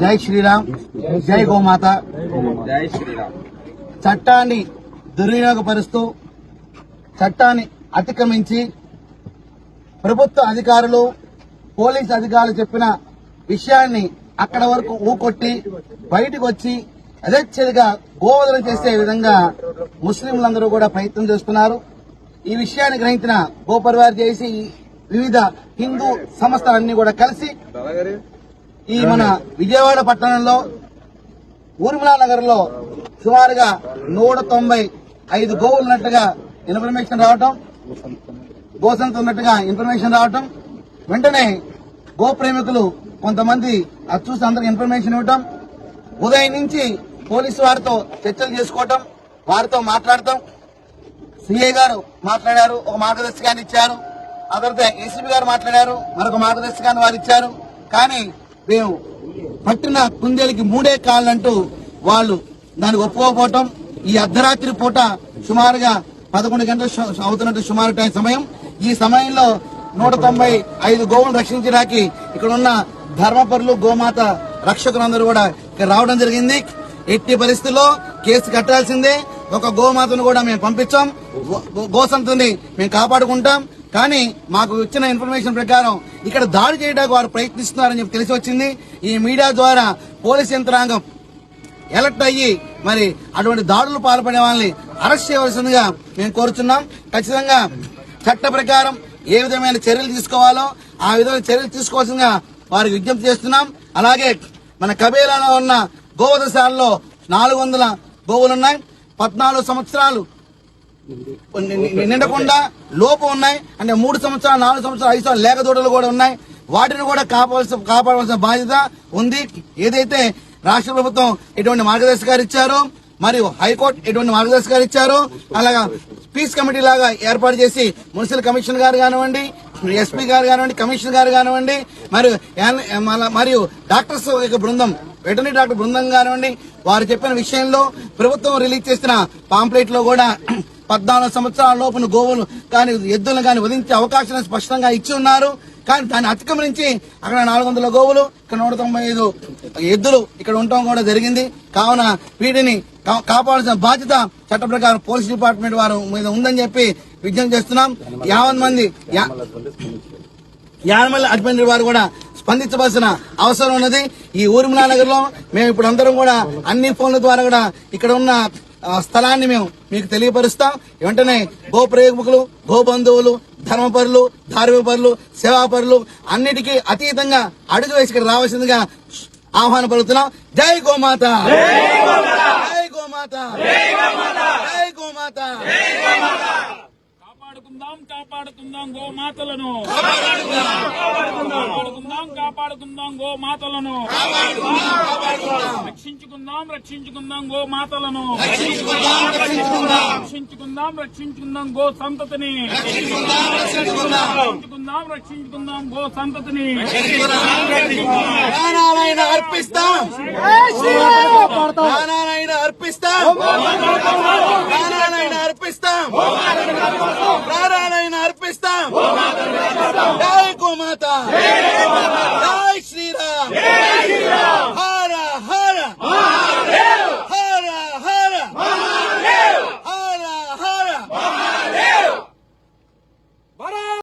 జై శ్రీరామ్ జై గోమాత. జై శ్రీరామ్ చట్టాన్ని దుర్వినియోగపరుస్తూ చట్టాన్ని అతిక్రమించి ప్రభుత్వ అధికారులు పోలీస్ అధికారులు చెప్పిన విషయాన్ని అక్కడ వరకు ఊకొట్టి బయటకు వచ్చి యథేచ్ఛగా గోవదన చేసే విధంగా ముస్లింలందరూ కూడా ప్రయత్నం చేస్తున్నారు. ఈ విషయాన్ని గ్రహించిన గోపరివారు చేసి వివిధ హిందూ సంస్థలన్నీ కూడా కలిసి ఈ మన విజయవాడ పట్టణంలో ఊర్మిళా నగర్లో సుమారుగా నూట తొంభై ఐదు గోవులు ఉన్నట్టుగా ఇన్ఫర్మేషన్ రావటం గోసంత ఉన్నట్టుగా ఇన్ఫర్మేషన్ రావటం. వెంటనే గో ప్రేమికులు కొంతమంది అది చూసి అందరికి ఇన్ఫర్మేషన్ ఇవ్వటం. ఉదయం నుంచి పోలీసు వారితో చర్చలు చేసుకోవటం వారితో మాట్లాడటం. సిఐ గారు మాట్లాడారు ఒక మార్గదర్శకాన్ని ఇచ్చారు. ఆ తర్వాత ఏసీబీ గారు మాట్లాడారు మరొక మార్గదర్శకాన్ని వారు ఇచ్చారు. కానీ మేము పట్టిన కుందేలకి మూడే కాళ్ళంటూ వాళ్ళు దానికి ఒప్పుకోకపోవటం ఈ అర్ధరాత్రి పూట సుమారుగా పదకొండు గంటలు అవుతున్నట్టు సుమారు టైం సమయం. ఈ సమయంలో నూట తొంభై ఐదు గోవులను రక్షించడానికి ఇక్కడ ఉన్న ధర్మపరులు గోమాత రక్షకులందరూ కూడా ఇక్కడ రావడం జరిగింది. ఎట్టి పరిస్థితుల్లో కేసు కట్టాల్సిందే. ఒక గోమాతను కూడా మేము పంపించాం. గో- గో- మేము కాపాడుకుంటాం. కానీ మాకు ఇచ్చిన ఇన్ఫర్మేషన్ ప్రకారం ఇక్కడ దాడి చేయడానికి వారు ప్రయత్నిస్తున్నారని చెప్పి తెలిసి వచ్చింది. ఈ మీడియా ద్వారా పోలీస్ యంత్రాంగం ఎలర్ట్ అయ్యి మరి అటువంటి దాడులు పాల్పడే వాళ్ళని అరెస్ట్ చేయవలసిందిగా మేము కోరుతున్నాం ఖచ్చితంగా చట్ట ప్రకారం ఏ విధమైన చర్యలు తీసుకోవాలో ఆ విధమైన చర్యలు తీసుకోవాల్సిందిగా వారికి విజ్ఞప్తి చేస్తున్నాం. అలాగే మన కబేలాలో ఉన్న గోవధశాలలో నాలుగు వందల గోవులున్నాయి. పద్నాలుగు సంవత్సరాలు నిండకుండా లోపం ఉన్నాయి. అంటే మూడు సంవత్సరాలు నాలుగు సంవత్సరాలు ఐదు సంవత్సరాలు లేక దూడలు కూడా ఉన్నాయి. వాటిని కూడా కాపాడాల్సిన కాపాడవలసిన బాధ్యత ఉంది. ఏదైతే రాష్ట్ర ప్రభుత్వం ఎటువంటి మార్గదర్శకాలు ఇచ్చారో మరియు హైకోర్టు ఎటువంటి మార్గదర్శకాలు ఇచ్చారో అలాగా పీస్ కమిటీ లాగా ఏర్పాటు చేసి మున్సిపల్ కమిషన్ గారు కానివ్వండి ఎస్పీ గారు కానివ్వండి కమిషనర్ గారు కానివ్వండి మరియు మరియు డాక్టర్స్ యొక్క బృందం వెటర్నరీ డాక్టర్ బృందం కానివ్వండి వారు చెప్పిన విషయంలో ప్రభుత్వం రిలీజ్ చేసిన పాంప్లెట్లో కూడా పద్నాలుగు సంవత్సరాల లోపున గోవులు కానీ ఎద్దులను కానీ వధించే అవకాశాన్ని స్పష్టంగా ఇచ్చి ఉన్నారు. కానీ దాన్ని అతిక్రమించి అక్కడ నాలుగు వందల గోవులు ఇక్కడ నూట తొంభై ఐదు ఎద్దులు ఇక్కడ ఉండటం కూడా జరిగింది. కావున వీటిని కా- కాపాడాల్సిన బాధ్యత చట్ట ప్రకారం పోలీస్ డిపార్ట్మెంట్ వారు మీద ఉందని చెప్పి విజ్ఞప్తి చేస్తున్నాం. యావన్ మంది యా- యానమల్ అడ్మిన్ వారు కూడా స్పందించవలసిన అవసరం ఉన్నది. ఈ ఊర్మిళా నగర్లో మేము ఇప్పుడు అందరం కూడా అన్ని ఫోన్ల ద్వారా కూడా ఇక్కడ ఉన్న స్థలాన్ని మేము మీకు తెలియపరుస్తాం. వెంటనే గో ప్రేమికులు గో బంధువులు ధర్మపరులు ధార్మికపరులు సేవాపరులు అన్నిటికీ అతీతంగా అడుగు వేసి ఇక్కడ రావాల్సిందిగా ఆహ్వానం పలుకుతున్నాం. జై గోమాత! జై గోమాత! జై గోమాత! కాపాడుకుందాం గో మాతలను. కాపాడుకుందాం కాపాడుకుందాం గోమాతలను రక్షించుకుందాం రక్షించుకుందాం గో మాతలను. రక్షించుకుందాం రక్షించుకుందాం గో సంతతిని. రక్షించుకుందాం రక్షించుకుందాం గో సంతతిని. ప్రాణాలైన అర్పిస్తాం. ప్రాణాలైన అర్పిస్తాం. ప్రాణాలైన అర్పిస్తాం. mamata. Yeah, mamata.